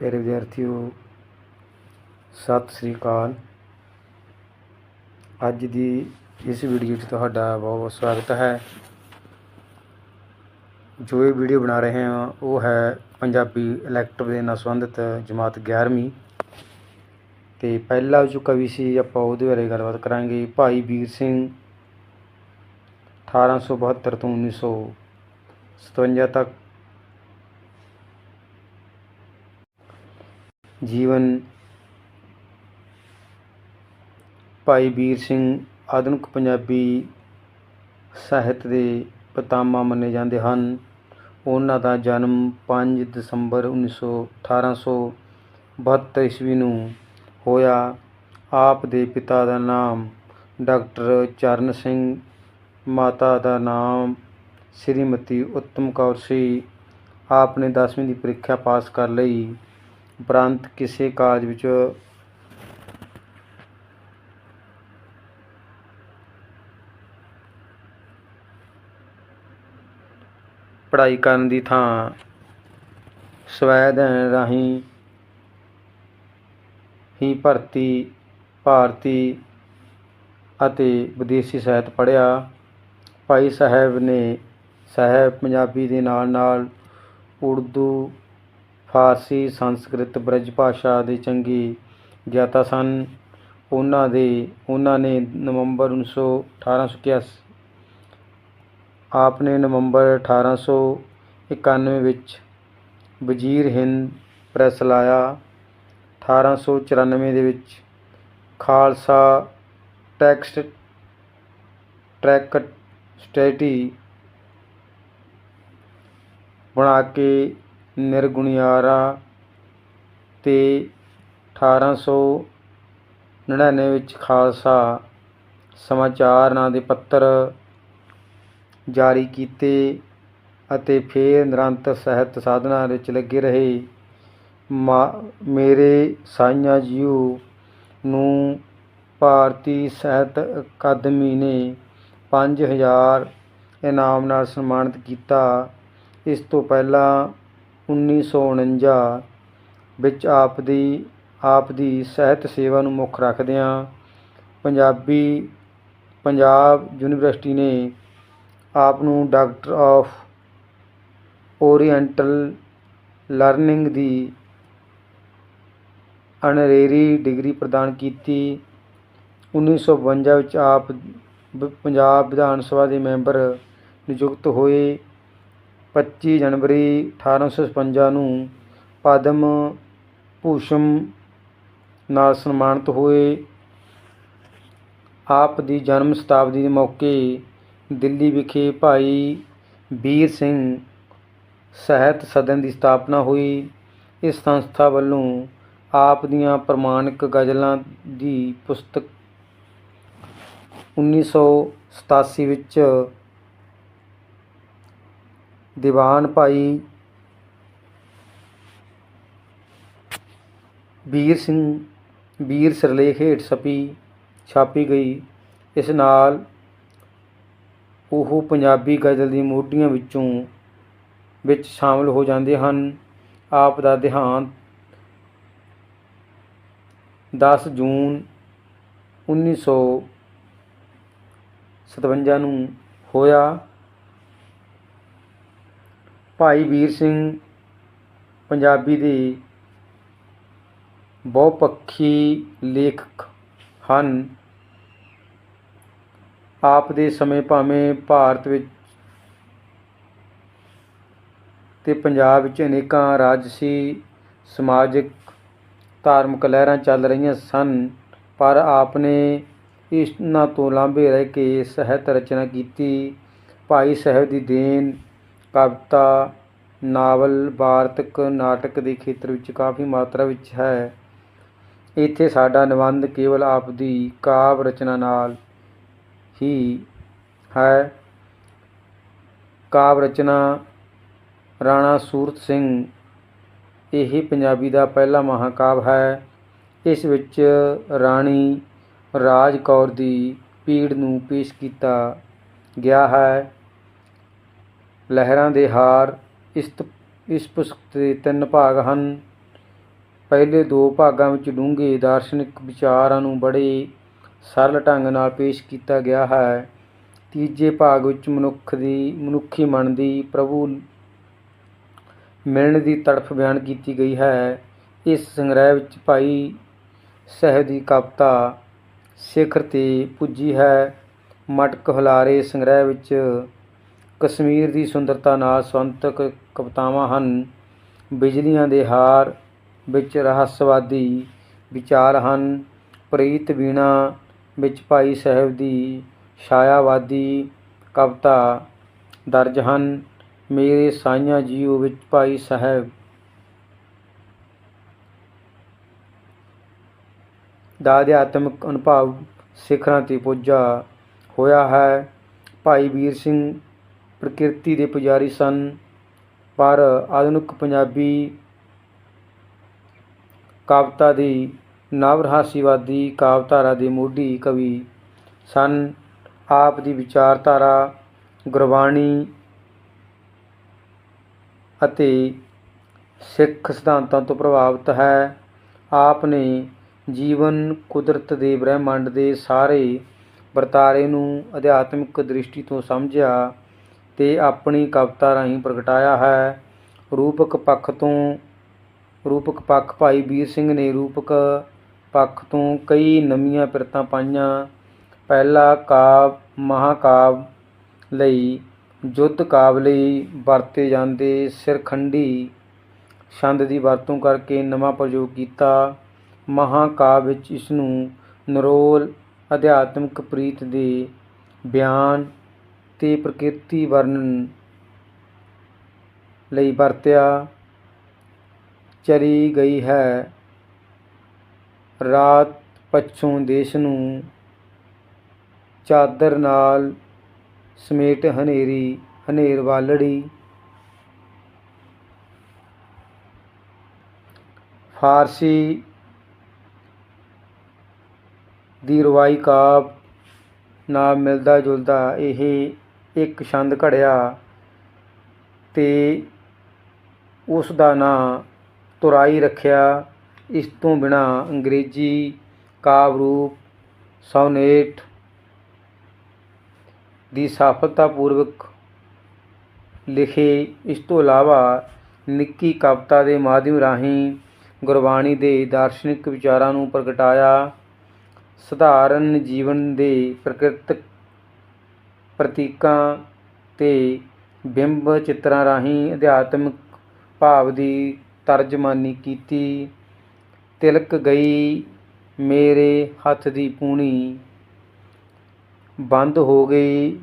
ਪਿਆਰੇ ਵਿਦਿਆਰਥੀਓ, ਸਤਿ ਸ੍ਰੀ ਅਕਾਲ। ਅੱਜ ਦੀ ਇਸ ਵੀਡੀਓ 'ਚ ਤੁਹਾਡਾ ਬਹੁਤ ਬਹੁਤ ਸਵਾਗਤ ਹੈ। ਜੋ ਇਹ ਵੀਡੀਓ ਬਣਾ ਰਹੇ ਹਾਂ, ਉਹ ਹੈ ਪੰਜਾਬੀ ਇਲੈਕਟਿਵ ਦੇ ਨਾਲ ਸੰਬੰਧਿਤ ਜਮਾਤ 11ਵੀਂ ਤੇ ਪਹਿਲਾ ਜੋ ਕਵੀ ਸੀ, ਆਪਾਂ ਉਹਦੇ ਬਾਰੇ ਗੱਲਬਾਤ ਕਰਾਂਗੇ। ਭਾਈ ਵੀਰ ਸਿੰਘ 1872 ਤੋਂ 1957 ਤੱਕ ਜੀਵਨ। ਭਾਈ ਵੀਰ ਸਿੰਘ ਆਧੁਨਿਕ ਪੰਜਾਬੀ ਸਾਹਿਤ ਦੇ ਪਿਤਾਮਾ ਮੰਨੇ ਜਾਂਦੇ ਹਨ। ਉਹਨਾਂ ਦਾ ਜਨਮ 5 ਦਸੰਬਰ 1900 1872 ਈਸਵੀ ਨੂੰ ਹੋਇਆ। ਆਪ ਦੇ ਪਿਤਾ ਦਾ ਨਾਮ ਡਾਕਟਰ ਚਰਨ ਸਿੰਘ, ਮਾਤਾ ਦਾ ਨਾਮ ਸ੍ਰੀਮਤੀ ਉੱਤਮ ਕੌਰ ਸੀ। ਆਪ ਨੇ 10ਵੀਂ ਦੀ ਪ੍ਰੀਖਿਆ ਪਾਸ ਕਰ ਲਈ। ਉਪਰੰਤ ਕਿਸੇ ਕਾਲਜ ਵਿੱਚ ਪੜ੍ਹਾਈ ਕਰਨ ਦੀ ਥਾਂ ਸਵੈ ਅਧਿਐਨ ਰਾਹੀਂ ਹੀ ਭਰਤੀ, ਭਾਰਤੀ ਅਤੇ ਵਿਦੇਸ਼ੀ ਸਾਹਿਤ ਪੜ੍ਹਿਆ। ਭਾਈ ਸਾਹਿਬ ਨੇ ਸਾਹਿਬ ਪੰਜਾਬੀ ਦੇ ਨਾਲ ਨਾਲ ਉਰਦੂ ਫਾਰਸੀ, ਸੰਸਕ੍ਰਿਤ, ਬ੍ਰਜ ਭਾਸ਼ਾ ਦੇ ਚੰਗੇ ਗਿਆਤਾ ਸਨ। ਉਹਨਾਂ ਦੇ, ਉਹਨਾਂ ਨੇ ਨਵੰਬਰ 1900 1881 ਆਪ ਨੇ ਨਵੰਬਰ 1891 ਵਿੱਚ ਵਜ਼ੀਰ ਹਿੰਦ ਪ੍ਰੈਸ ਲਾਇਆ। 1894 ਦੇ ਵਿੱਚ ਖਾਲਸਾ ਟੈਕਸਟ ਟਰੈਕ ਸਟੇਟੀ ਬਣਾ ਕੇ ਨਿਰਗੁਣਿਆਰਾ ਤੇ 1899 ਵਿੱਚ ਖਾਲਸਾ ਸਮਾਚਾਰ ਨਾਂ ਦੇ ਪੱਤਰ ਜਾਰੀ ਕੀਤੇ ਅਤੇ ਫਿਰ ਨਿਰੰਤਰ ਸਾਹਿਤ ਸਾਧਨਾ ਵਿੱਚ ਲੱਗੇ ਰਹੇ। ਮਾ- ਮੇਰੇ ਸਾਈਆਂ ਜੀਓ ਨੂੰ ਭਾਰਤੀ ਸਾਹਿਤ ਅਕਾਦਮੀ ਨੇ 5000 ਇਨਾਮ ਨਾਲ ਸਨਮਾਨਿਤ ਕੀਤਾ। ਇਸ ਤੋਂ ਪਹਿਲਾਂ 1949 ਵਿੱਚ ਆਪ ਦੀ ਆਪ ਦੀ ਸਾਹਿਤ ਸੇਵਾ ਨੂੰ ਮੁੱਖ ਰੱਖਦਿਆਂ ਪੰਜਾਬੀ, ਪੰਜਾਬ ਯੂਨੀਵਰਸਿਟੀ ਨੇ ਆਪ ਨੂੰ ਡਾਕਟਰ ਆਫ ਓਰੀਐਂਟਲ ਲਰਨਿੰਗ ਦੀ ਅਨਰੇਰੀ ਡਿਗਰੀ ਪ੍ਰਦਾਨ ਕੀਤੀ। 1952 ਵਿੱਚ ਆਪ ਬ- ਪੰਜਾਬ ਵਿਧਾਨ ਸਭਾ ਦੇ ਮੈਂਬਰ ਨਿਯੁਕਤ ਹੋਏ। 25 ਜਨਵਰੀ 1856 ਨੂੰ ਪਦਮ ਭੂਸ਼ਣ ਨਾਲ ਸਨਮਾਨਿਤ ਹੋਏ। ਆਪ ਦੀ ਜਨਮ ਸ਼ਤਾਬਦੀ ਦੇ ਮੌਕੇ ਦਿੱਲੀ ਵਿਖੇ ਭਾਈ ਵੀਰ ਸਿੰਘ ਸਾਹਿਤ ਸਦਨ ਦੀ ਸਥਾਪਨਾ ਹੋਈ। ਇਸ ਸੰਸਥਾ ਵੱਲੋਂ ਆਪ ਦੀਆਂ ਪ੍ਰਮਾਣਿਕ ਗਜ਼ਲਾਂ ਦੀ ਪੁਸਤਕ 1987 ਵਿੱਚ ਦੀਵਾਨ ਭਾਈ ਵੀਰ ਸਿੰਘ, ਵੀਰ ਸਿਰਲੇਖ ਹੇਠ ਛਪੀ, ਛਾਪੀ ਗਈ। ਇਸ ਨਾਲ ਉਹ ਪੰਜਾਬੀ ਗਜ਼ਲ ਦੀ ਮੋਢੀਆਂ ਵਿੱਚੋਂ ਵਿੱਚ ਸ਼ਾਮਲ ਹੋ ਜਾਂਦੇ ਹਨ। ਆਪ ਦਾ ਦੇਹਾਂਤ 10 ਜੂਨ 1957 ਨੂੰ ਹੋਇਆ। ਭਾਈ ਵੀਰ ਸਿੰਘ ਪੰਜਾਬੀ ਦੇ ਬਹੁਪੱਖੀ ਲੇਖਕ ਹਨ। ਆਪ ਦੇ ਸਮੇਂ ਭਾਵੇਂ ਭਾਰਤ ਵਿੱਚ ਤੇ ਪੰਜਾਬ ਵਿੱਚ ਅਨੇਕਾਂ ਰਾਜਸੀ, ਸਮਾਜਿਕ, ਧਾਰਮਿਕ ਲਹਿਰਾਂ ਚੱਲ ਰਹੀਆਂ ਸਨ, ਪਰ ਆਪ ਨੇ ਇਹਨਾਂ ਤੋਂ ਲਾਂਭੇ ਰਹਿ ਕੇ ਸਾਹਿਤ ਰਚਨਾ ਕੀਤੀ। ਭਾਈ ਸਾਹਿਬ ਦੀ ਦੇਣ ਕਵਿਤਾ, ਨਾਵਲ, ਵਾਰਤਕ, ਨਾਟਕ ਦੇ ਖੇਤਰ ਵਿੱਚ ਕਾਫੀ ਮਾਤਰਾ ਵਿੱਚ ਹੈ। ਇੱਥੇ ਸਾਡਾ ਨਿਬੰਧ ਕੇਵਲ ਆਪਦੀ ਕਾਵ ਰਚਨਾ ਨਾਲ ਹੀ ਹੈ। ਕਾਵ ਰਚਨਾ, ਰਾਣਾ ਸੂਰਤ ਸਿੰਘ, ਇਹ ਪੰਜਾਬੀ ਦਾ ਪਹਿਲਾ ਮਹਾਕਾਵ ਹੈ। ਇਸ ਵਿੱਚ ਰਾਣੀ ਰਾਜ ਕੌਰ ਦੀ ਪੀੜ ਨੂੰ ਪੇਸ਼ ਕੀਤਾ ਗਿਆ ਹੈ। ਲਹਿਰਾਂ ਦੇ ਹਾਰ ਇਸ ਇਸ ਪੁਸਤਕ ਦੇ ਤਿੰਨ ਭਾਗ ਹਨ। ਪਹਿਲੇ ਦੋ ਭਾਗਾਂ ਵਿੱਚ ਡੂੰਘੇ ਦਾਰਸ਼ਨਿਕ ਵਿਚਾਰਾਂ ਨੂੰ ਬੜੇ ਸਰਲ ਢੰਗ ਨਾਲ ਪੇਸ਼ ਕੀਤਾ ਗਿਆ ਹੈ। ਤੀਜੇ ਭਾਗ ਵਿੱਚ ਮਨੁੱਖ ਦੀ, ਮਨੁੱਖੀ ਮਨ ਦੀ ਪ੍ਰਭੂ ਮਿਲਣ ਦੀ ਤੜਫ ਬਿਆਨ ਕੀਤੀ ਗਈ ਹੈ। ਇਸ ਸੰਗ੍ਰਹਿ ਵਿੱਚ ਭਾਈ ਸਾਹਿਬ ਦੀ ਕਵਿਤਾ ਸਿਖਰ ਤੇ ਪੁੱਜੀ ਹੈ। ਮਟਕ ਹੁਲਾਰੇ ਸੰਗ੍ਰਹਿ ਵਿੱਚ ਕਸ਼ਮੀਰ ਦੀ ਸੁੰਦਰਤਾ ਨਾਲ ਸੰਬੰਧਿਤ ਕਵਿਤਾਵਾਂ ਹਨ। ਬਿਜਲੀਆਂ ਦੇ ਹਾਰ ਵਿੱਚ ਰਹੱਸਵਾਦੀ ਵਿਚਾਰ ਹਨ। ਪ੍ਰੀਤ ਵੀਣਾ ਵਿੱਚ ਭਾਈ ਸਾਹਿਬ ਦੀ ਛਾਇਆਵਾਦੀ ਕਵਿਤਾ ਦਰਜ ਹਨ। ਮੇਰੇ ਸਾਈਆਂ ਜੀਓ ਵਿੱਚ ਭਾਈ ਸਾਹਿਬ। ਦਾ ਅਧਿਆਤਮਿਕ ਅਨੁਭਵ ਸਿਖਰਾਂ ਤੇ ਪੁੱਜਾ ਹੋਇਆ ਹੈ। ਭਾਈ ਵੀਰ ਸਿੰਘ ਪ੍ਰਕਿਰਤੀ ਦੇ ਪੁਜਾਰੀ ਸਨ, ਪਰ ਆਧੁਨਿਕ ਪੰਜਾਬੀ ਕਵਿਤਾ ਦੀ ਨਵ ਰਹੱਸਵਾਦੀ ਦੇ ਮੋਢੀ ਕਵੀ ਸਨ। ਆਪ ਦੀ ਵਿਚਾਰਧਾਰਾ, ਗੁਰਬਾਣੀ ਅਤੇ ਸਿੱਖ ਸਿਧਾਂਤਾਂ ਤੋਂ ਪ੍ਰਭਾਵਿਤ ਹੈ। ਆਪ ਨੇ ਜੀਵਨ ਕੁਦਰਤ ਦੇ ਬ੍ਰਹਿਮੰਡ ਦੇ ਸਾਰੇ ਵਰਤਾਰੇ ਨੂੰ ਅਧਿਆਤਮਿਕ ਦ੍ਰਿਸ਼ਟੀ ਤੋਂ ਸਮਝਿਆ। ਤੇ ਆਪਣੀ ਕਵਿਤਾ ਰਾਹੀਂ ਪ੍ਰਗਟਾਇਆ ਹੈ। ਰੂਪਕ ਪੱਖ ਤੋਂ ਰੂਪਕ ਪੱਖ ਭਾਈ ਵੀਰ ਸਿੰਘ ਨੇ ਰੂਪਕ ਪੱਖ ਤੋਂ ਕਈ ਨਵੀਆਂ ਪਿਰਤਾਂ ਪਾਈਆਂ। ਪਹਿਲਾ ਕਾਵ ਮਹਾਕਾਵ ਲਈ ਯੁੱਧ ਕਾਵ ਲਈ ਵਰਤੇ ਜਾਂਦੇ ਸਿਰਖੰਡੀ ਛੰਦ ਦੀ ਵਰਤੋਂ ਕਰਕੇ ਨਵਾਂ ਪ੍ਰਯੋਗ ਕੀਤਾ। ਮਹਾਕਾਵ ਵਿੱਚ ਇਸ ਨੂੰ ਨਰੋਲ ਅਧਿਆਤਮਿਕ ਪ੍ਰੀਤ ਦੇ ਬਿਆਨ ਅਤੇ ਪ੍ਰਕਿਰਤੀ ਵਰਣਨ ਲਈ ਵਰਤਿਆ ਚਲੀ ਗਈ ਹੈ। ਰਾਤ ਪੱਛੋਂ ਦੇਸ਼ ਨੂੰ ਚਾਦਰ ਨਾਲ ਸਮੇਟ ਹਨੇਰੀ, ਹਨੇਰ ਵਾਲੜੀ। ਫਾਰਸੀ ਦੀ ਰਵਾਈ ਕਾਵ ਨਾਲ ਮਿਲਦਾ ਜੁਲਦਾ ਇਹ ਇੱਕ ਛੰਦ ਘੜਿਆ ਤੇ ਉਸ ਦਾ ਨਾਂ ਤੁਰਾਈ ਰੱਖਿਆ। ਇਸ ਤੋਂ ਬਿਨਾ ਅੰਗਰੇਜ਼ੀ ਕਾਵਿ ਰੂਪ ਸੋਨੇਟ ਦੀ ਸਫਲਤਾਪੂਰਵਕ ਲਿਖੇ ਇਸ ਤੋਂ ਇਲਾਵਾ ਨਿੱਕੀ ਕਵਿਤਾ ਦੇ ਮਾਧਿਅਮ ਰਾਹੀਂ ਗੁਰਬਾਣੀ ਦੇ ਦਾਰਸ਼ਨਿਕ ਵਿਚਾਰਾਂ ਨੂੰ ਪ੍ਰਗਟਾਇਆ। ਸਧਾਰਨ ਜੀਵਨ ਦੇ ਪ੍ਰਕਿਰਤਕ ਪ੍ਰਤੀਕਾਂ ਅਤੇ ਬਿੰਬ ਚਿੱਤਰਾਂ ਰਾਹੀਂ ਅਧਿਆਤਮਿਕ ਭਾਵ ਦੀ ਤਰਜਮਾਨੀ ਕੀਤੀ। ਤਿਲਕ ਗਈ, ਮੇਰੇ ਹੱਥ ਦੀ ਪੂਣੀ ਬੰਦ ਹੋ ਗਈ।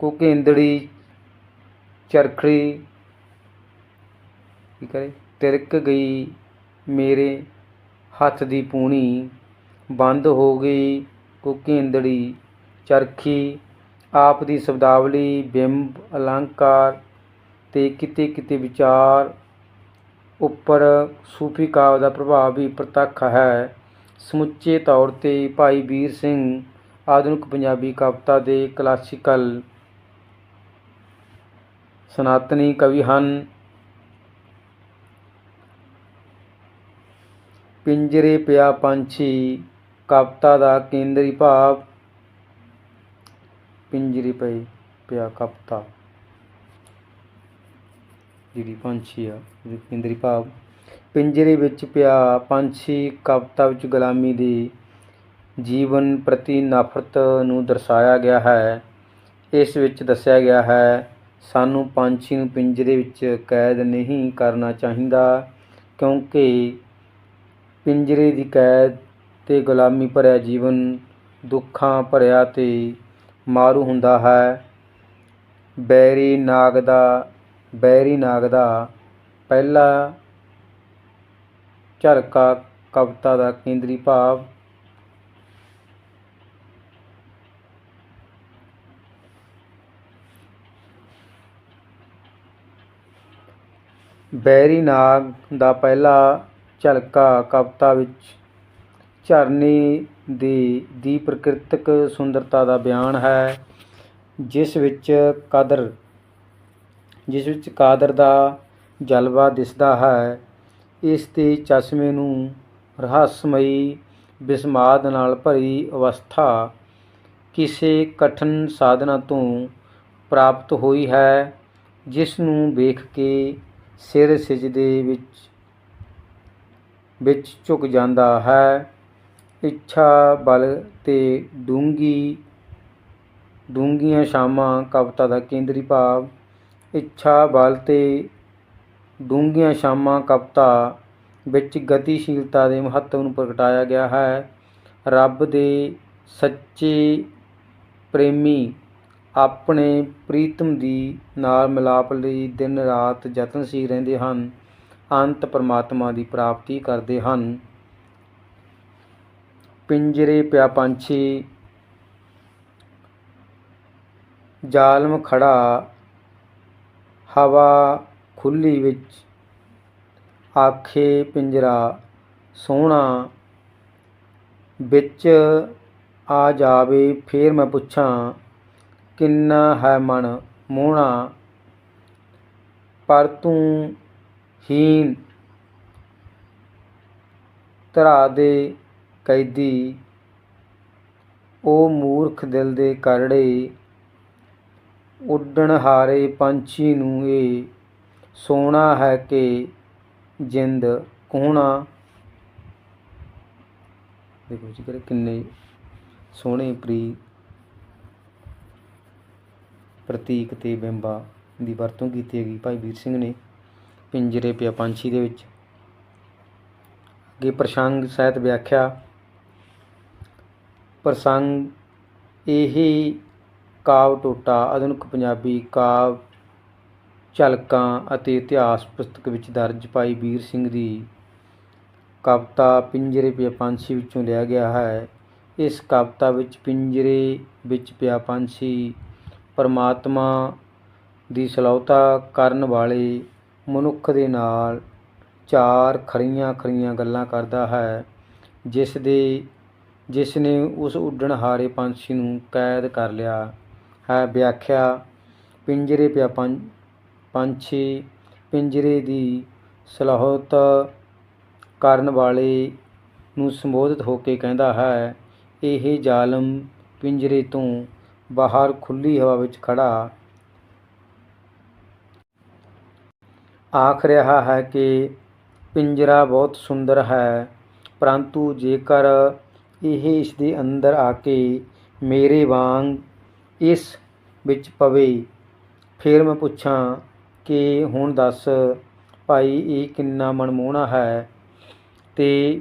ਕੁਕੇਂਦੜੀ ਚਰਖੜੀ ਕੀ ਕਰੇ? ਤਿਲਕ ਗਈ, ਮੇਰੇ ਹੱਥ ਦੀ ਪੂਣੀ ਬੰਦ ਹੋ ਗਈ, ਕੁਕੇਂਦੜੀ, ਚਰਖੀ, ਆਪ ਦੀ ਸ਼ਬਦਾਵਲੀ, ਬਿੰਬ, ਅਲੰਕਾਰ ਤੇ ਕਿਤੇ ਕਿਤੇ ਵਿਚਾਰ ਉੱਪਰ ਸੂਫੀ ਕਾਵ ਦਾ ਪ੍ਰਭਾਵ ਵੀ ਪ੍ਰਤੱਖ ਹੈ। ਸਮੁੱਚੇ ਤੌਰ ਤੇ ਭਾਈ ਵੀਰ ਸਿੰਘ, ਆਧੁਨਿਕ ਪੰਜਾਬੀ ਕਵਿਤਾ ਦੇ ਕਲਾਸੀਕਲ ਸਨਾਤਨੀ ਕਵੀ ਹਨ। ਪਿੰਜਰੇ ਪਿਆ ਪੰਛੀ ਕਵਿਤਾ ਦਾ ਕੇਂਦਰੀ ਭਾਵ ਪਿੰਜਰੀ ਪਈ ਪਿਆ ਕਵਿਤਾ। ਜਿਹੜੀ ਪੰਛੀ ਆ ਉਹਦੇ ਕੇਂਦਰੀ ਭਾਵ। ਪਿੰਜਰੇ ਵਿੱਚ ਪਿਆ ਪੰਛੀ ਕਵਿਤਾ ਵਿੱਚ ਗੁਲਾਮੀ ਦੀ ਜੀਵਨ ਪ੍ਰਤੀ ਨਫ਼ਰਤ ਨੂੰ ਦਰਸਾਇਆ ਗਿਆ ਹੈ। ਇਸ ਵਿੱਚ ਦੱਸਿਆ ਗਿਆ ਹੈ, ਸਾਨੂੰ ਪੰਛੀ ਨੂੰ ਪਿੰਜਰੇ ਵਿੱਚ ਕੈਦ ਨਹੀਂ ਕਰਨਾ ਚਾਹੀਦਾ, ਕਿਉਂਕਿ ਪਿੰਜਰੇ ਦੀ ਕੈਦ ਤੇ ਗੁਲਾਮੀ ਭਰਿਆ ਜੀਵਨ ਦੁੱਖਾਂ ਭਰਿਆ ਤੇ ਮਾਰੂ ਹੁੰਦਾ ਹੈ। ਬੈਰੀ ਨਾਗ ਦਾ, ਬੈਰੀ ਨਾਗ ਦਾ ਪਹਿਲਾ ਝਲਕਾ ਕਵਿਤਾ ਦਾ ਕੇਂਦਰੀ ਭਾਵ ਬੈਰੀ ਨਾਗ ਦਾ ਪਹਿਲਾ ਝਲਕਾ ਕਵਿਤਾ ਵਿੱਚ ਝਰਨੇ ਦੇ ਦੀ ਪ੍ਰਕਿਰਤਿਕ ਸੁੰਦਰਤਾ ਦਾ ਬਿਆਨ ਹੈ, ਜਿਸ ਵਿੱਚ ਕਦਰ, ਜਿਸ ਵਿੱਚ ਕਾਦਰ ਦਾ ਜਲਵਾ ਦਿਸਦਾ ਹੈ, ਇਸ ਦੇ ਚਸ਼ਮੇ ਨੂੰ ਰਹੱਸਮਈ ਬਿਸਮਾਦ ਨਾਲ ਭਰੀ ਅਵਸਥਾ ਕਿਸੇ ਕਠਨ ਸਾਧਨਾ ਤੋਂ ਪ੍ਰਾਪਤ ਹੋਈ ਹੈ, ਜਿਸ ਨੂੰ ਵੇਖ ਕੇ ਸਿਰ ਸਿਜਦੇ ਵਿੱਚ ਵਿੱਚ ਝੁਕ ਜਾਂਦਾ ਹੈ। ਇੱਛਾ ਬਲ ਅਤੇ ਡੂੰਘੀ ਡੂੰਘੀਆਂ ਸ਼ਾਮਾਂ ਕਵਿਤਾ ਦਾ ਕੇਂਦਰੀ ਭਾਵ। ਇੱਛਾ ਬਲ ਅਤੇ ਡੂੰਘੀਆਂ ਸ਼ਾਮਾਂ ਕਵਿਤਾ ਵਿੱਚ ਗਤੀਸ਼ੀਲਤਾ ਦੇ ਮਹੱਤਵ ਨੂੰ ਪ੍ਰਗਟਾਇਆ ਗਿਆ ਹੈ। ਰੱਬ ਦੇ ਸੱਚੇ ਪ੍ਰੇਮੀ ਆਪਣੇ ਪ੍ਰੀਤਮ ਦੀ ਨਾਲ ਮਿਲਾਪ ਲਈ ਦਿਨ ਰਾਤ ਯਤਨਸ਼ੀਲ ਰਹਿੰਦੇ ਹਨ, ਅੰਤ ਪਰਮਾਤਮਾ ਦੀ ਪ੍ਰਾਪਤੀ ਕਰਦੇ ਹਨ। ਪਿੰਜਰੇ ਪਿਆ ਪੰਛੀ। ਜ਼ਾਲਮ ਖੜਾ। ਹਵਾ ਖੁੱਲੀ ਵਿੱਚ। ਆਖੇ ਪਿੰਜਰਾ ਸੋਹਣਾ। ਵਿੱਚ ਆ ਜਾਵੇ ਫੇਰ ਮੈਂ ਪੁੱਛਾਂ, ਕਿੰਨਾ ਹੈ ਮਨ ਮੋਹਣਾ? ਪਰ ਤੂੰ ਹੀਨ ਧਰਾ ਦੇ। ਕੈਦੀ, ਉਹ ਮੂਰਖ ਦਿਲ ਦੇ ਕਰੜੇ, ਉੱਡਣ ਹਾਰੇ ਪੰਛੀ ਨੂੰ ਇਹ ਸੋਹਣਾ ਹੈ ਕਿ ਜਿੰਦ ਕੋਹਣਾ ਦੇਖੋ ਜੀ ਕਰੇ ਕਿੰਨੇ ਸੋਹਣੇ ਪ੍ਰੀ ਪ੍ਰਤੀਕ ਤੇ ਬਿੰਬਾ ਦੀ ਵਰਤੋਂ ਕੀਤੀ ਹੈਗੀ। ਭਾਈ ਵੀਰ ਸਿੰਘ ਨੇ ਪਿੰਜਰੇ ਪਿਆ ਪੰਛੀ ਦੇ ਵਿੱਚ। ਅੱਗੇ ਪ੍ਰਸੰਗ ਸਹਿਤ ਵਿਆਖਿਆ ਪ੍ਰਸੰਗ ਇਹ ਕਾਵ ਟੋਟਾ, ਆਧੁਨਿਕ ਪੰਜਾਬੀ ਕਾਵ ਝਲਕਾਂ ਅਤੇ ਇਤਿਹਾਸ ਪੁਸਤਕ ਵਿੱਚ ਦਰਜ ਭਾਈ ਵੀਰ ਸਿੰਘ ਦੀ ਕਵਿਤਾ ਪਿੰਜਰੇ ਪਿਆ ਪੰਛੀ ਵਿੱਚੋਂ ਲਿਆ ਗਿਆ ਹੈ। ਇਸ ਕਵਿਤਾ ਵਿੱਚ ਪਿੰਜਰੇ ਵਿੱਚ ਪਿਆ ਪੰਛੀ ਪਰਮਾਤਮਾ ਦੀ ਸਲਾਹਤਾ ਕਰਨ ਵਾਲੇ ਮਨੁੱਖ ਦੇ ਨਾਲ ਚਾਰ ਖਰੀਆਂ ਖਰੀਆਂ ਗੱਲਾਂ ਕਰਦਾ ਹੈ, ਜਿਸ ਦੇ ਜਿਸ ਨੇ ਉਸ ਉੱਡਣ ਹਾਰੇ ਪੰਛੀ ਨੂੰ ਕੈਦ ਕਰ ਲਿਆ। ਹੈ ਵਿਆਖਿਆ, ਪਿੰਜਰੇ ਪਿਆ ਪੰਛੀ, ਪਿੰਜਰੇ ਦੀ ਸਲਾਹਤ ਕਰਨ ਵਾਲੇ ਨੂੰ ਸੰਬੋਧਿਤ ਹੋ ਕੇ ਕਹਿੰਦਾ ਹੈ, ਇਹ ਜ਼ਾਲਮ ਪਿੰਜਰੇ ਤੋਂ ਬਾਹਰ ਖੁੱਲੀ ਹਵਾ ਵਿੱਚ ਖੜਾ ਆਖ ਰਿਹਾ ਹੈ ਕਿ ਪਿੰਜਰਾ ਬਹੁਤ ਸੁੰਦਰ ਹੈ, ਪਰੰਤੂ ਜੇਕਰ ਇਹ ਇਸ ਦੇ ਅੰਦਰ ਆ ਕੇ ਮੇਰੇ ਵਾਂਗ ਇਸ ਵਿੱਚ ਪਵੇ। ਫਿਰ ਮੈਂ ਪੁੱਛਾਂ ਕਿ ਹੁਣ ਦੱਸ ਭਾਈ, ਇਹ ਕਿੰਨਾ ਮਨਮੋਹਣਾ ਹੈ ਤੇ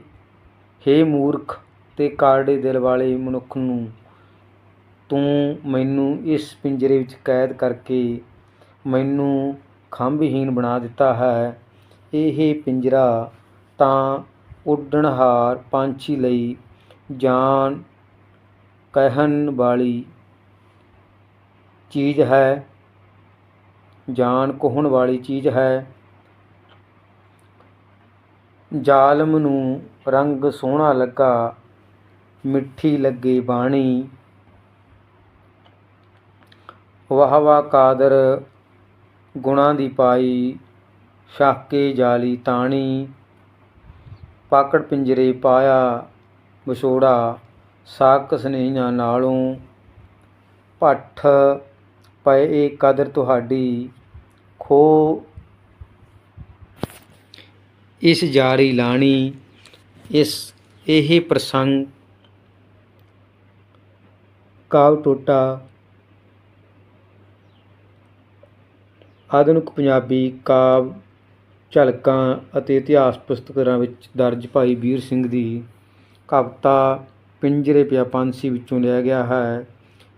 ਹੇ ਮੂਰਖ ਤੇ ਕਾਰਡੇ ਦਿਲ ਵਾਲੇ ਮਨੁੱਖ ਨੂੰ, ਤੂੰ ਮੈਨੂੰ ਇਸ ਪਿੰਜਰੇ ਵਿੱਚ ਕੈਦ ਕਰਕੇ ਮੈਨੂੰ ਖੰਭਹੀਣ ਬਣਾ ਦਿੱਤਾ ਹੈ। ਇਹ ਪਿੰਜਰਾ ਤਾਂ ਉੱਡਣਹਾਰ ਪੰਛੀ ਲਈ ਜਾਨ ਕਹਿਣ ਵਾਲੀ ਚੀਜ਼ ਹੈ, ਜਾਨ ਕਹਣ ਵਾਲੀ ਚੀਜ਼ ਹੈ। ਜ਼ਾਲਮ ਨੂੰ ਰੰਗ ਸੋਹਣਾ ਲੱਗਾ, ਮਿੱਠੀ ਲੱਗੇ ਬਾਣੀ। ਵਾਹ ਵਾਹ ਕਾਦਰ ਗੁਣਾ ਦੀ ਪਾਈ ਸ਼ਾਕੇ ਜਾਲੀ ਤਾਣੀ। ਪਾਕੜ ਪਿੰਜਰੇ ਪਾਇਆ ਵਿਛੋੜਾ, ਸਾਕ ਸਨੇਹੀਆਂ ਨਾਲੋਂ ਭੱਠ ਪਏ ਇਹ ਕਦਰ ਤੁਹਾਡੀ। ਖੋ ਇਸ ਜਾਰੀ ਲਾਣੀ, ਇਸ ਇਹ ਪ੍ਰਸੰਗ ਕਾਵ ਟੋਟਾ। ਆਧੁਨਿਕ ਪੰਜਾਬੀ ਕਾਵ ਝਲਕਾਂ ਅਤੇ ਇਤਿਹਾਸ ਪੁਸਤਕਾਂ ਵਿੱਚ ਦਰਜ ਭਾਈ ਵੀਰ ਸਿੰਘ ਦੀ ਕਵਿਤਾ ਪਿੰਜਰੇ ਪਿਆ ਪੰਛੀ ਵਿੱਚੋਂ ਲਿਆ ਗਿਆ ਹੈ।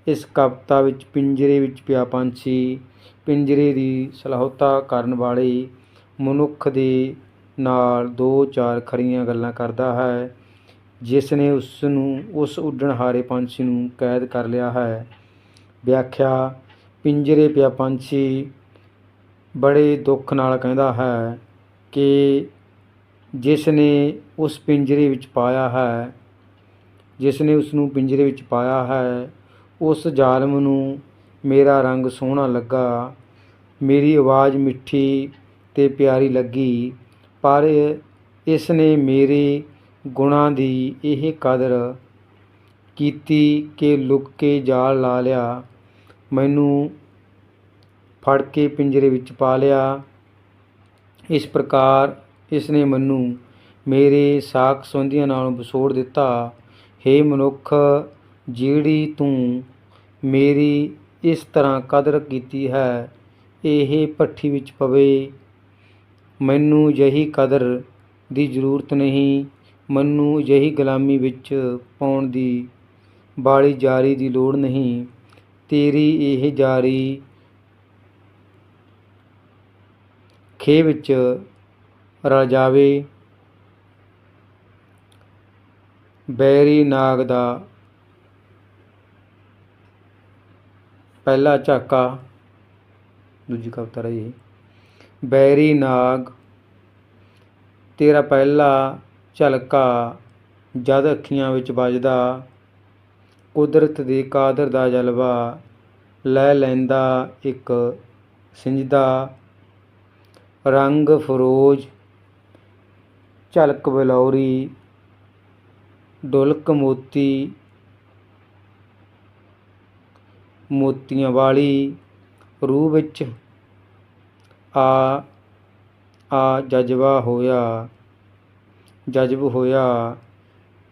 ਇਸ ਕਵਿਤਾ ਵਿੱਚ ਪਿੰਜਰੇ ਵਿੱਚ ਪਿਆ ਪੰਛੀ ਪਿੰਜਰੇ ਦੀ ਸਲਾਹਤਾ ਕਰਨ ਵਾਲੇ ਮਨੁੱਖ ਦੇ ਨਾਲ ਦੋ ਚਾਰ ਖਰੀਆਂ ਗੱਲਾਂ ਕਰਦਾ ਹੈ ਜਿਸ ਨੇ ਉਸ ਨੂੰ ਉਸ ਉੱਡਣਹਾਰੇ ਪੰਛੀ ਨੂੰ ਕੈਦ ਕਰ ਲਿਆ ਹੈ। ਵਿਆਖਿਆ, ਪਿੰਜਰੇ ਪਿਆ ਪੰਛੀ ਬੜੇ ਦੁੱਖ ਨਾਲ ਕਹਿੰਦਾ ਹੈ ਕਿ ਜਿਸ ਨੇ ਉਸ ਪਿੰਜਰੇ ਵਿੱਚ ਪਾਇਆ ਹੈ ਜਿਸ ਨੇ ਉਸ ਨੂੰ ਪਿੰਜਰੇ ਵਿੱਚ ਪਾਇਆ ਹੈ, ਉਸ ਜ਼ਾਲਮ ਨੂੰ ਮੇਰਾ ਰੰਗ ਸੋਹਣਾ ਲੱਗਾ, ਮੇਰੀ ਆਵਾਜ਼ ਮਿੱਠੀ ਤੇ ਪਿਆਰੀ ਲੱਗੀ, ਪਰ ਇਸ ਨੇ ਮੇਰੇ ਗੁਣਾਂ ਦੀ ਇਹ ਕਦਰ ਕੀਤੀ ਕਿ ਲੁੱਕ ਕੇ ਜਾਲ ਲਾ ਲਿਆ, ਮੈਨੂੰ ਫੜ ਕੇ ਪਿੰਜਰੇ ਵਿੱਚ ਪਾ ਲਿਆ। ਇਸ ਪ੍ਰਕਾਰ ਇਸ ਨੇ ਮੈਨੂੰ ਮੇਰੇ ਸਾਕ ਸੰਬੰਧੀਆਂ ਨਾਲੋਂ ਵਿਛੋੜ ਦਿੱਤਾ। ਹੇ ਮਨੁੱਖ, ਜਿਹੜੀ ਤੂੰ ਮੇਰੀ ਇਸ ਤਰ੍ਹਾਂ ਕਦਰ ਕੀਤੀ ਹੈ, ਇਹ ਭੱਠੀ ਵਿੱਚ ਪਵੇ। ਮੈਨੂੰ ਅਜਿਹੀ ਕਦਰ ਦੀ ਜ਼ਰੂਰਤ ਨਹੀਂ, ਮੈਨੂੰ ਅਜਿਹੀ ਗੁਲਾਮੀ ਵਿੱਚ ਪਾਉਣ ਦੀ ਬਾਲੀ ਜਾਰੀ ਦੀ ਲੋੜ ਨਹੀਂ। ਤੇਰੀ ਇਹ ਜਾਰੀ ਖੇ ਵਿੱਚ ਰਲ ਜਾਵੇ ਬੈਰੀ ਨਾਗ ਦਾ ਪਹਿਲਾ ਝਾਕਾ। ਦੂਜੀ ਕਵਿਤਾ ਰਹੀ ਬੈਰੀ ਨਾਗ, ਤੇਰਾ ਪਹਿਲਾ ਝਲਕਾ ਜਦ ਅੱਖੀਆਂ ਵਿੱਚ ਵੱਜਦਾ, ਕੁਦਰਤ ਦੀ ਕਾਦਰ ਦਾ ਜਲਵਾ ਲੈ ਲੈਂਦਾ, ਇੱਕ ਸਿੰਜਦਾ। ਰੰਗ ਫਰੋਜ ਝਲਕ ਬਲੌਰੀ ਡੁਲਕ ਮੋਤੀ, ਮੋਤੀਆਂ ਵਾਲੀ, ਰੂਹ ਵਿੱਚ ਆ ਆ ਜਜ਼ਬਾ ਹੋਇਆ, ਜਜ਼ਬ ਹੋਇਆ,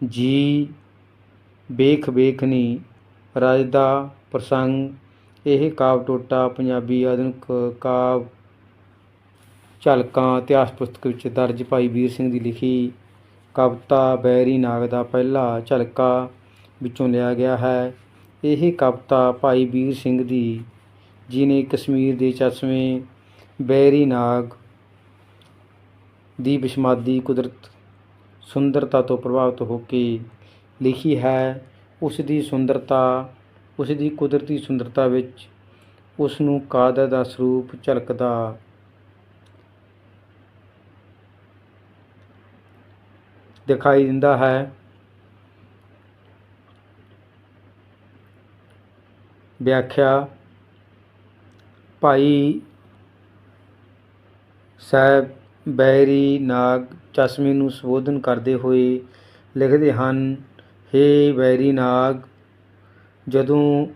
ਜੀ ਵੇਖ ਵੇਖਨੀ, ਰਜਦਾ ਪ੍ਰਸੰਗ, ਇਹ ਕਾਵ ਟੋਟਾ ਪੰਜਾਬੀ ਆਧੁਨਿਕ ਕਾਵ ਝਲਕਾਂ ਇਤਿਹਾਸ ਪੁਸਤਕ ਵਿੱਚ ਦਰਜ ਭਾਈ ਵੀਰ ਸਿੰਘ ਦੀ ਲਿਖੀ ਕਵਿਤਾ ਬੈਰੀ ਨਾਗ ਦਾ ਪਹਿਲਾ ਝਲਕਾ ਵਿੱਚੋਂ ਲਿਆ ਗਿਆ ਹੈ। ਇਹ ਕਵਿਤਾ ਭਾਈ ਵੀਰ ਸਿੰਘ ਦੀ ਜਿਨੇ ਕਸ਼ਮੀਰ ਦੇ ਚਸ਼ਮੇ ਬੈਰੀ ਨਾਗ ਦੀ ਬਿਸਮਾਦੀ ਕੁਦਰਤ ਸੁੰਦਰਤਾ ਤੋਂ ਪ੍ਰਭਾਵਿਤ ਹੋ ਕੇ ਲਿਖੀ ਹੈ। ਉਸ ਦੀ ਸੁੰਦਰਤਾ ਉਸ ਦੀ ਕੁਦਰਤੀ ਸੁੰਦਰਤਾ ਵਿੱਚ ਉਸ ਨੂੰ ਕਾਦਰ ਦਾ ਸਰੂਪ ਝਲਕਦਾ ਦਿਖਾਈ ਦਿੰਦਾ ਹੈ। ਵਿਆਖਿਆ, ਭਾਈ ਸਾਹਿਬ ਬੈਰੀ ਨਾਗ ਚਸ਼ਮੇ ਨੂੰ ਸੰਬੋਧਨ ਕਰਦੇ ਹੋਏ ਲਿਖਦੇ ਹਨ, ਹੇ ਬੈਰੀ ਨਾਗ, ਜਦੋਂ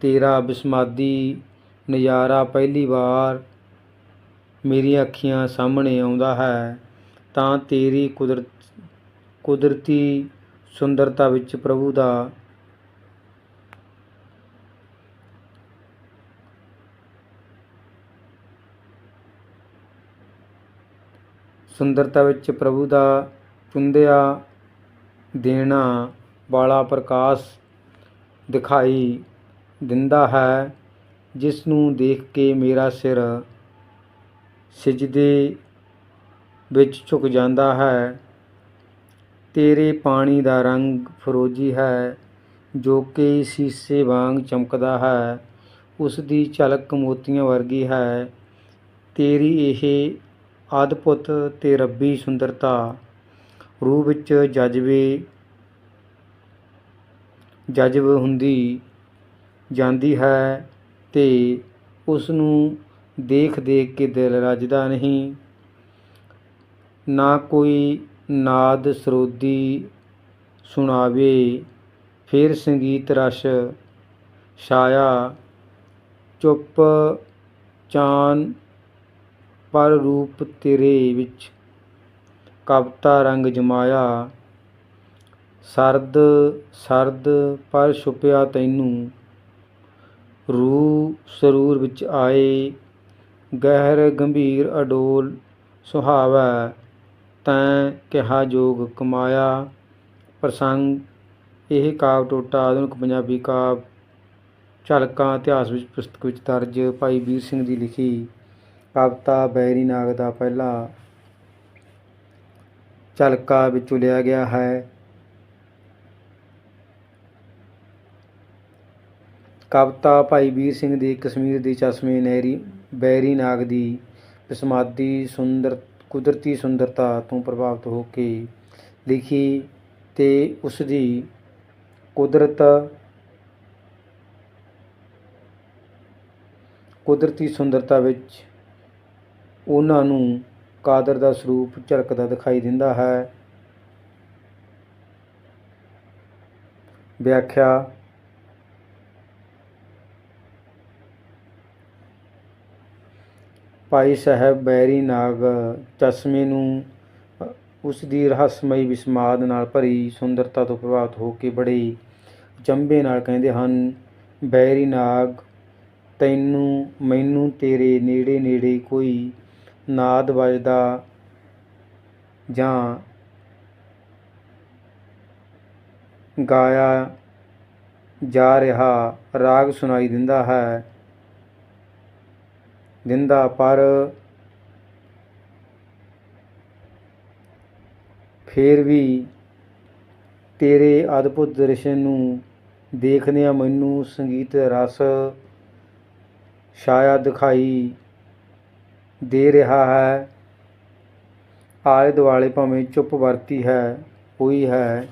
ਤੇਰਾ ਬਿਸਮਾਦੀ ਨਜ਼ਾਰਾ ਪਹਿਲੀ ਵਾਰ ਮੇਰੀਆਂ ਅੱਖੀਆਂ ਸਾਹਮਣੇ ਆਉਂਦਾ ਹੈ, ਤਾਂ ਤੇਰੀ ਕੁਦਰਤ ਕੁਦਰਤੀ ਸੁੰਦਰਤਾ ਵਿੱਚ ਪ੍ਰਭੂ ਦਾ ਸੁੰਦਰਤਾ ਵਿੱਚ ਪ੍ਰਭੂ ਦਾ ਚੁੰਦਿਆ ਦੇਣਾ ਵਾਲਾ ਪ੍ਰਕਾਸ਼ ਦਿਖਾਈ ਦਿੰਦਾ ਹੈ ਜਿਸ ਨੂੰ ਦੇਖ ਕੇ ਮੇਰਾ ਸਿਰ ਸਿਜਦੇ ਵਿੱਚ ਝੁਕ ਜਾਂਦਾ ਹੈ। ਤੇਰੇ ਪਾਣੀ ਦਾ ਰੰਗ ਫਰੋਜੀ ਹੈ, ਜੋ ਕਿ ਸੀਸੇ ਵਾਂਗ ਚਮਕਦਾ ਹੈ। ਉਸ ਦੀ ਝਲਕ ਮੋਤੀਆਂ ਵਰਗੀ ਹੈ। ਤੇਰੀ ਇਹ ਅਦਭੁਤ ਤੇ ਰੱਬੀ ਸੁੰਦਰਤਾ, ਰੂਹ ਵਿੱਚ ਜਜ਼ਬੇ, ਜਜ਼ਬ ਹੁੰਦੀ ਜਾਂਦੀ ਹੈ ਤੇ ਉਸ ਨੂੰ ਦੇਖ ਦੇਖ ਕੇ ਦਿਲ ਰੱਜਦਾ ਨਹੀਂ। ਨਾ ਕੋਈ ਨਾਦ ਸਰੋਦੀ ਸੁਣਾਵੇ, ਫਿਰ ਸੰਗੀਤ ਰਸ ਛਾਇਆ। ਚੁੱਪ ਚਾਨ ਪਰ ਰੂਪ ਤੇਰੇ ਵਿੱਚ, ਕਵਤਾ ਰੰਗ ਜਮਾਇਆ। ਸਰਦ ਸਰਦ ਪਰ ਛੁਪਿਆ ਤੈਨੂੰ, ਰੂਹ ਸਰੂਰ ਵਿੱਚ ਆਏ। ਗਹਿਰ ਗੰਭੀਰ ਅਡੋਲ ਸੁਹਾਵੈ। ਤੈਂ ਕਿਹਾ ਜੋਗ ਕਮਾਇਆ ਪ੍ਰਸੰਗ, ਇਹ ਕਾਵ ਟੋਟਾ ਆਧੁਨਿਕ ਪੰਜਾਬੀ ਕਾਵ। ਝਲਕਾਂ ਇਤਿਹਾਸ ਵਿੱਚ ਪੁਸਤਕ ਵਿੱਚ ਦਰਜ, ਭਾਈ ਵੀਰ ਸਿੰਘ ਦੀ ਲਿਖੀ ਕਵਿਤਾ ਬੈਰੀ ਨਾਗ ਦਾ ਪਹਿਲਾ ਝਲਕਾ ਵਿੱਚੋਂ ਲਿਆ ਗਿਆ ਹੈ। ਕਵਿਤਾ ਭਾਈ ਵੀਰ ਸਿੰਘ ਦੀ ਕਸ਼ਮੀਰ ਦੀ ਚਸ਼ਮੇ ਨਹਿਰੀ ਬੈਰੀ ਨਾਗ ਦੀ ਵਿਸਮਾਦੀ ਸੁੰਦਰ ਕੁਦਰਤੀ ਸੁੰਦਰਤਾ ਤੋਂ ਪ੍ਰਭਾਵਿਤ ਹੋ ਕੇ ਲਿਖੀ ਤੇ ਉਸ ਦੀ ਕੁਦਰਤ, ਕੁਦਰਤੀ ਸੁੰਦਰਤਾ ਵਿੱਚ ਉਹਨਾਂ ਨੂੰ ਕਾਦਰ ਦਾ ਸਰੂਪ ਝਲਕਦਾ ਦਿਖਾਈ ਦਿੰਦਾ ਹੈ। ਵਿਆਖਿਆ ਭਾਈ ਸਾਹਿਬ ਬੈਰੀ ਨਾਗ ਚਸ਼ਮੇ ਨੂੰ ਅ, ਉਸ ਦੀ ਰਹੱਸਮਈ ਵਿਸਮਾਦ ਨਾਲ ਭਰੀ ਸੁੰਦਰਤਾ ਤੋਂ ਪ੍ਰਭਾਵਿਤ ਹੋ ਕੇ ਬੜੇ ਚੰਬੇ ਨਾਲ ਕਹਿੰਦੇ ਹਨ ਬੈਰੀ ਨਾਗ ਤੈਨੂੰ ਮੈਨੂੰ ਤੇਰੇ ਨੇੜੇ ਨੇੜੇ ਕੋਈ ਨਾਦ ਵੱਜਦਾ ਜਾਂ ਗਾਇਆ ਜਾ ਰਿਹਾ ਰਾਗ ਸੁਣਾਈ ਦਿੰਦਾ ਹੈ ਦਿੰਦਾ, ਪਰ ਫਿਰ ਵੀ ਤੇਰੇ ਅਦਭੁਤ ਦ੍ਰਿਸ਼ ਨੂੰ ਦੇਖਦਿਆਂ ਮੈਨੂੰ ਸੰਗੀਤ ਰਸ ਛਾਇਆ ਦਿਖਾਈ ਦੇ ਰਿਹਾ ਹੈ। ਆਲੇ ਦੁਆਲੇ ਭਾਵੇਂ ਚੁੱਪ ਵਰਤੀ ਹੈ, ਹੋਈ ਹੈ,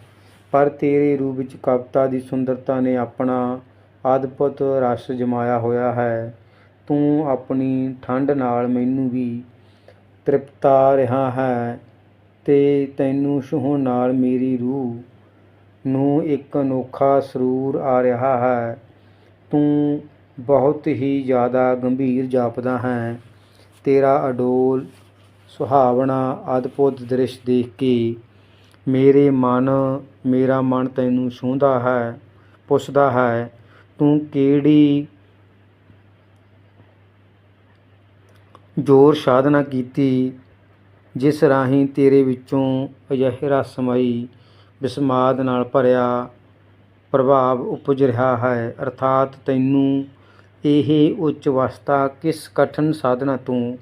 ਪਰ ਤੇਰੇ ਰੂਪ ਵਿੱਚ ਕਵਿਤਾ ਦੀ ਸੁੰਦਰਤਾ ਨੇ ਆਪਣਾ ਅਦਭੁਤ ਰਸ ਜਮਾਇਆ ਹੋਇਆ ਹੈ। ਤੂੰ ਆਪਣੀ ਠੰਡ ਨਾਲ ਮੈਨੂੰ ਵੀ ਤ੍ਰਿਪਤਾ ਰਿਹਾ ਹੈ ਤੇ ਤੈਨੂੰ ਛੂਹਣ ਨਾਲ ਮੇਰੀ ਰੂਹ ਨੂੰ ਇੱਕ ਅਨੋਖਾ ਸਰੂਰ ਆ ਰਿਹਾ ਹੈ। ਤੂੰ ਬਹੁਤ ਹੀ ਜ਼ਿਆਦਾ ਗੰਭੀਰ ਜਾਪਦਾ ਹੈ। ਤੇਰਾ ਅਡੋਲ ਸੁਹਾਵਣਾ ਅਦਭੁਤ ਦ੍ਰਿਸ਼ ਦੇਖ ਕੇ ਮੇਰੇ ਮਨ, ਮੇਰਾ ਮਨ ਤੈਨੂੰ ਛੂੰਹਦਾ ਹੈ, ਪੁੱਛਦਾ ਹੈ, ਤੂੰ ਕਿਹੜੀ ਜ਼ੋਰ ਸਾਧਨਾ ਕੀਤੀ, ਜਿਸ ਰਾਹੀਂ ਤੇਰੇ ਵਿੱਚੋਂ ਅਜਿਹੇ ਰਸਮਈ ਬਿਸਮਾਦ ਨਾਲ ਭਰਿਆ ਪ੍ਰਭਾਵ ਉਪਜ ਰਿਹਾ ਹੈ। ਅਰਥਾਤ ਤੈਨੂੰ ਇਹ ਉੱਚ ਅਵਸਥਾ ਕਿਸ ਕਠਨ ਸਾਧਨਾ ਤੋਂ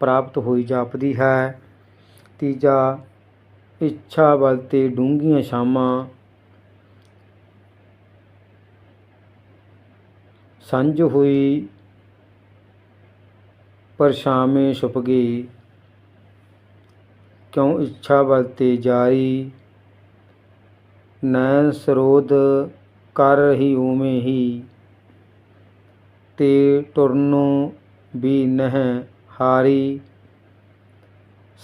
ਪ੍ਰਾਪਤ ਹੋਈ ਜਾਪਦੀ ਹੈ? ਤੀਜਾ, ਇੱਛਾ ਬਲ ਤੇ ਡੂੰਘੀਆਂ ਛਾਵਾਂ ਸੰਜ ਹੋਈ ਪਰਛਾਵੇਂ ਛੁਪ ਗਏ ਕਿਉਂ ਇੱਛਾ ਬਲ ਤੇ ਜਾਰੀ? ਨੈਣ ਸਰੋਧ ਕਰ ਰਹੀ ਉਵੇਂ ਹੀ। ਤੇ ਟੁਰਨੋਂ ਵੀ ਨਹਿ ਹਾਰੀ।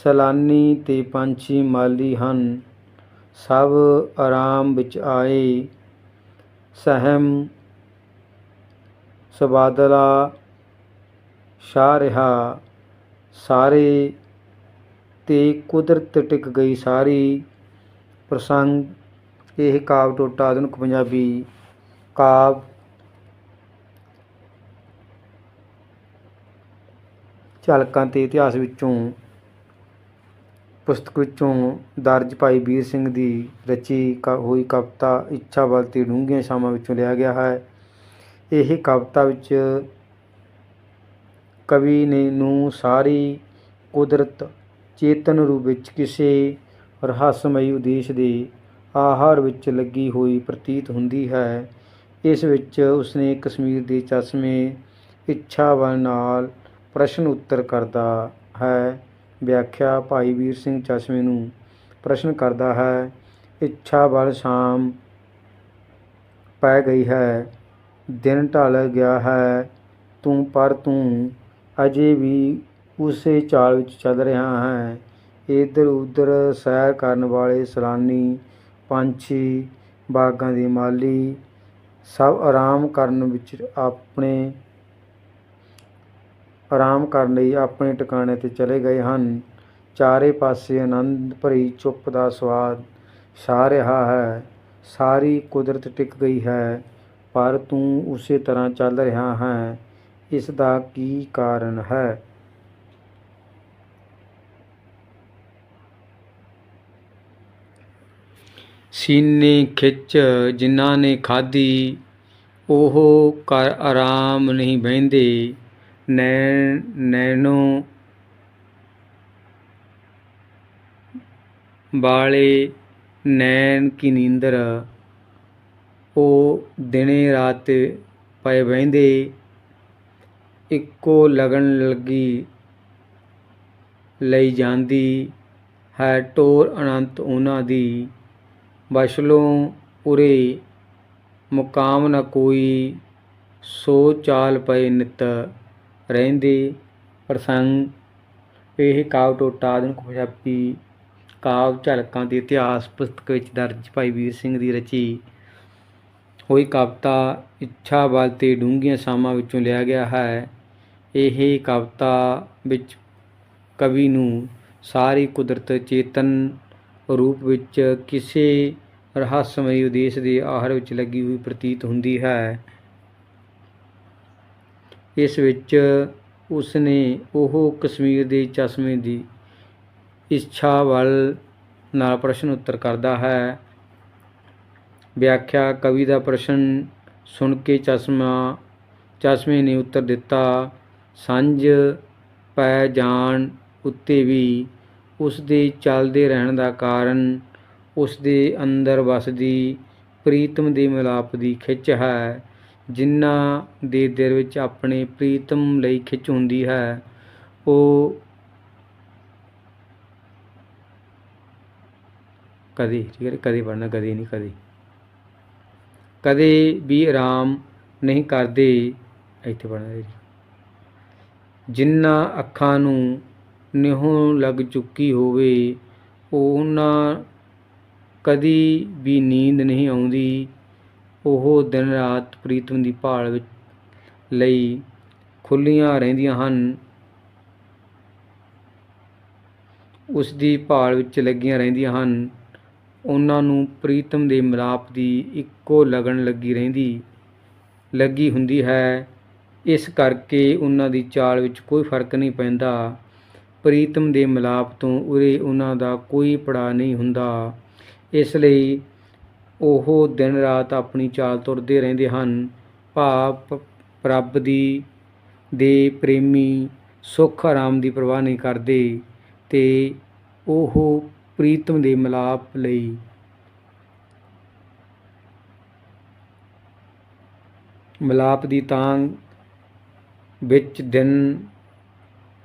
ਸਲਾਨੀ ਤੇ ਪੰਛੀ ਮਾਲੀ ਹਨ। ਸਭ ਆਰਾਮ ਵਿੱਚ ਆਏ। ਸਹਿਮ ਸਬਾਦਲਾ ਸ਼ਾਹ ਰਿਹਾ, ਸਾਰੇ ਤੇ ਕੁਦਰਤ ਟਿਕ ਗਈ ਸਾਰੀ। ਪ੍ਰਸੰਗ ਇਹ ਕਾਵ ਟੋਟਾ ਆਧੁਨਿਕ ਪੰਜਾਬੀ ਕਾਵ। ਝਲਕਾਂ ਤੇ ਇਤਿਹਾਸ ਵਿੱਚੋਂ, ਪੁਸਤਕ ਵਿੱਚੋਂ ਦਰਜ ਭਾਈ ਵੀਰ ਸਿੰਘ ਦੀ ਰਚੀ ਕ- ਹੋਈ ਕਵਿਤਾ ਇੱਛਾ ਬਲ ਤੇ ਡੂੰਘੀਆਂ ਛਾਵਾਂ ਵਿੱਚੋਂ ਲਿਆ ਗਿਆ ਹੈ। ਇਹ ਕਵਿਤਾ ਵਿੱਚ ਕਵੀ ਨੇ ਨੂੰ ਸਾਰੀ ਕੁਦਰਤ ਚੇਤਨ ਰੂਪ ਵਿੱਚ ਕਿਸੇ ਰਹੱਸਮਈ ਉਦੇਸ਼ ਦੇ ਆਹਾਰ ਵਿੱਚ ਲੱਗੀ ਹੋਈ ਪ੍ਰਤੀਤ ਹੁੰਦੀ ਹੈ। ਇਸ ਵਿੱਚ ਉਸਨੇ ਕਸ਼ਮੀਰ ਦੇ ਚਸ਼ਮੇ ਇੱਛਾ ਬਲ ਨਾਲ ਪ੍ਰਸ਼ਨ ਉੱਤਰ ਕਰਦਾ ਹੈ। ਵਿਆਖਿਆ ਭਾਈ ਵੀਰ ਸਿੰਘ ਚਸ਼ਮੇ ਨੂੰ ਪ੍ਰਸ਼ਨ ਕਰਦਾ ਹੈ, ਇੱਛਾ ਬਲ ਸ਼ਾਮ ਪੈ ਗਈ ਹੈ, ਦਿਨ ਢਲ ਗਿਆ ਹੈ, ਤੂੰ ਪਰ ਤੂੰ ਅਜੇ ਵੀ ਉਸੇ ਚਾਲ ਵਿੱਚ ਚੱਲ ਰਿਹਾ ਹੈ। ਇੱਧਰ ਉੱਧਰ ਸੈਰ ਕਰਨ ਵਾਲੇ ਸੈਲਾਨੀ, ਪੰਛੀ, ਬਾਗਾਂ ਦੇ ਮਾਲੀ ਸਭ ਆਰਾਮ ਕਰਨ ਵਿੱਚ ਆਪਣੇ, ਆਰਾਮ ਕਰਨ ਲਈ ਆਪਣੇ ਟਿਕਾਣੇ ਤੇ ਚਲੇ ਗਏ ਹਨ। ਚਾਰੇ ਪਾਸੇ ਆਨੰਦ ਭਰੀ ਚੁੱਪ ਦਾ ਸਵਾਦ ਛਾ ਰਿਹਾ ਹੈ। ਸਾਰੀ ਕੁਦਰਤ ਟਿਕ ਗਈ ਹੈ, ਪਰ ਤੂੰ ਉਸੇ ਤਰ੍ਹਾਂ ਚੱਲ ਰਿਹਾ ਹੈ। ਇਸ ਦਾ ਕੀ ਕਾਰਨ ਹੈ? ਸੀਨੇ ਖਿੱਚ ਜਿਨ੍ਹਾਂ ਨੇ ਖਾਧੀ, ਉਹ ਕਰ ਆਰਾਮ ਨਹੀਂ ਬਹਿੰਦੇ। ਨੈਣ, ਨੈਣੋ ਵਾਲੇ ਨੈਣ ਕੀ ਨੀਂਦਰ? ਉਹ ਦਿਨੇ ਰਾਤ ਪਏ ਬਹਿੰਦੇ। ਇੱਕੋ ਲਗਨ ਲੱਗੀ ਲਈ ਜਾਂਦੀ ਹੈ ਟੋਰ ਅਨੰਤ ਉਹਨਾਂ ਦੀ। ਬਸ਼ਲੋਂ ਉਰੇ ਮੁਕਾਮ ਨਾ ਕੋਈ, ਸੋ ਚਾਲ ਪਏ ਨਿਤ ਰਹਿੰਦੇ ਪ੍ਰਸੰਗ। ਇਹ ਕਾਵ ਟੋਟਾ ਆਧੁਨਿਕ ਪੰਜਾਬੀ ਕਾਵ ਝਲਕਾਂ ਦੇ ਇਤਿਹਾਸ ਪੁਸਤਕ ਵਿੱਚ ਦਰਜ ਭਾਈ ਵੀਰ ਸਿੰਘ ਦੀ ਰਚੀ ਹੋਈ ਕਵਿਤਾ ਇੱਛਾ ਬਲ ਤੇ ਡੂੰਘੀਆਂ ਸਾਮਾਂ ਵਿੱਚੋਂ ਲਿਆ ਗਿਆ ਹੈ। ਇਹ ਕਵਿਤਾ ਵਿੱਚ ਕਵੀ ਨੂੰ ਸਾਰੀ ਕੁਦਰਤ ਚੇਤਨ ਰੂਪ ਵਿੱਚ ਕਿਸੇ ਰਹੱਸਮਈ ਉਦੇਸ਼ ਦੇ ਆਹਰ ਵਿੱਚ ਲੱਗੀ ਹੋਈ ਪ੍ਰਤੀਤ ਹੁੰਦੀ ਹੈ। ਇਸ ਵਿੱਚ ਉਸ ਨੇ ਉਹ ਕਸ਼ਮੀਰ ਦੇ ਚਸ਼ਮੇ ਦੀ ਇੱਛਾ ਵੱਲ ਨਾਲ ਪ੍ਰਸ਼ਨ ਉੱਤਰ ਕਰਦਾ ਹੈ। ਵਿਆਖਿਆ ਕਵੀ ਦਾ ਪ੍ਰਸ਼ਨ ਸੁਣ ਕੇ ਚਸ਼ਮਾ ਚਸ਼ਮੇ ਨੇ ਉੱਤਰ ਦਿੱਤਾ ਸਾਂਝ ਪੈ ਜਾਣ ਉੱਤੇ ਵੀ ਉਸ ਦੇ ਚੱਲਦੇ ਰਹਿਣ ਦਾ ਕਾਰਨ ਉਸ ਦੇ ਅੰਦਰ ਵਸਦੀ ਪ੍ਰੀਤਮ ਦੇ ਮਿਲਾਪ ਦੀ ਖਿੱਚ ਹੈ, ਜਿਨ੍ਹਾਂ ਦੇ ਦਿਲ ਵਿੱਚ ਆਪਣੇ ਪ੍ਰੀਤਮ ਲਈ ਖਿੱਚ ਹੁੰਦੀ ਹੈ। ਉਹ ਕਦੇ, ਠੀਕ ਹੈ ਕਦੇ ਪੜਨਾ ਕਦੇ ਨਹੀਂ, ਕਦੇ। ਕਦੇ ਵੀ ਆਰਾਮ ਨਹੀਂ ਕਰਦੇ। ਇੱਥੇ ਪੜਨਾ ਜਿਨ੍ਹਾਂ ਅੱਖਾਂ ਨੂੰ ਨਿਹੁੰ ਲੱਗ ਚੁੱਕੀ ਹੋਵੇ ਉਹਨਾਂ ਕਦੀ ਵੀ ਨੀਂਦ ਨਹੀਂ ਆਉਂਦੀ। ਉਹ ਦਿਨ ਰਾਤ ਪ੍ਰੀਤਮ ਦੀ ਭਾਲ ਵਿੱਚ ਲਈ ਖੁੱਲੀਆਂ ਰਹਿੰਦੀਆਂ ਹਨ। ਉਸ ਦੀ ਭਾਲ ਵਿੱਚ ਲੱਗੀਆਂ ਰਹਿੰਦੀਆਂ ਹਨ। ਉਹਨਾਂ ਨੂੰ ਪ੍ਰੀਤਮ ਦੇ ਮਿਲਾਪ ਦੀ ਇੱਕੋ ਲਗਨ ਲੱਗੀ ਰਹਿੰਦੀ, ਲੱਗੀ ਹੁੰਦੀ ਹੈ। ਇਸ ਕਰਕੇ ਉਹਨਾਂ ਦੀ ਚਾਲ ਵਿੱਚ ਕੋਈ ਫ਼ਰਕ ਨਹੀਂ ਪੈਂਦਾ। ਪ੍ਰੀਤਮ ਦੇ ਮਿਲਾਪ ਤੋਂ ਉਰੇ ਉਹਨਾਂ ਦਾ ਕੋਈ ਪੜਾ ਨਹੀਂ ਹੁੰਦਾ। ਇਸ ਲਈ ਉਹ ਦਿਨ ਰਾਤ ਆਪਣੀ ਚਾਲ ਤੁਰਦੇ ਰਹਿੰਦੇ ਹਨ। ਭਾਵ ਪ- ਰੱਬ ਦੀ, ਦੇ ਪ੍ਰੇਮੀ ਸੁੱਖ ਆਰਾਮ ਦੀ ਪਰਵਾਹ ਨਹੀਂ ਕਰਦੇ ਤੇ ਉਹ ਪ੍ਰੀਤਮ ਦੇ ਮਿਲਾਪ ਲਈ ਮਿਲਾਪ ਦੀ ਤਾਂਘ ਵਿੱਚ ਦਿਨ,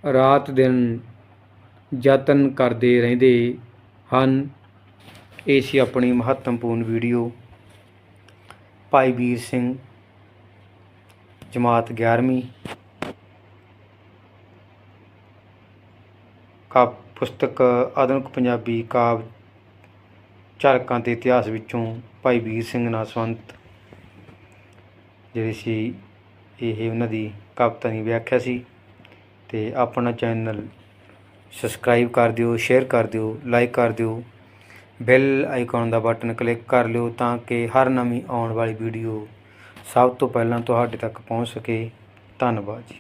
ਰਾਤ ਦਿਨ ਯਤਨ ਕਰਦੇ ਰਹਿੰਦੇ ਹਨ। ਇਹ ਸੀ ਆਪਣੀ ਮਹੱਤਵਪੂਰਨ ਵੀਡੀਓ। ਭਾਈ ਵੀਰ ਸਿੰਘ, ਜਮਾਤ 11ਵੀਂ ਕਾ ਪੁਸਤਕ ਆਧੁਨਿਕ ਪੰਜਾਬੀ ਕਾਵ ਝਲਕਾਂ ਦੇ ਇਤਿਹਾਸ ਵਿੱਚੋਂ ਭਾਈ ਵੀਰ ਸਿੰਘ ਨਾਲ ਸੰਬੰਧਿਤ, ਜਿਹੜੇ ਸੀ ਇਹ ਉਹਨਾਂ ਦੀ ਕਵਿਤਾ ਦੀ ਵਿਆਖਿਆ ਸੀ ਤੇ ਆਪਣਾ ਚੈਨਲ ਸਬਸਕ੍ਰਾਈਬ ਕਰ ਦਿਓ ਸ਼ੇਅਰ ਕਰ ਦਿਓ ਲਾਈਕ ਕਰ ਦਿਓ ਬੈਲ ਆਈਕਨ ਦਾ ਬਟਨ ਕਲਿੱਕ ਕਰ ਲਿਓ ਤਾਂ ਕਿ ਹਰ ਨਵੀਂ ਆਉਣ ਵਾਲੀ ਵੀਡੀਓ ਸਭ ਤੋਂ ਪਹਿਲਾਂ ਤੁਹਾਡੇ ਤੱਕ ਪਹੁੰਚ ਸਕੇ। ਧੰਨਵਾਦ ਜੀ।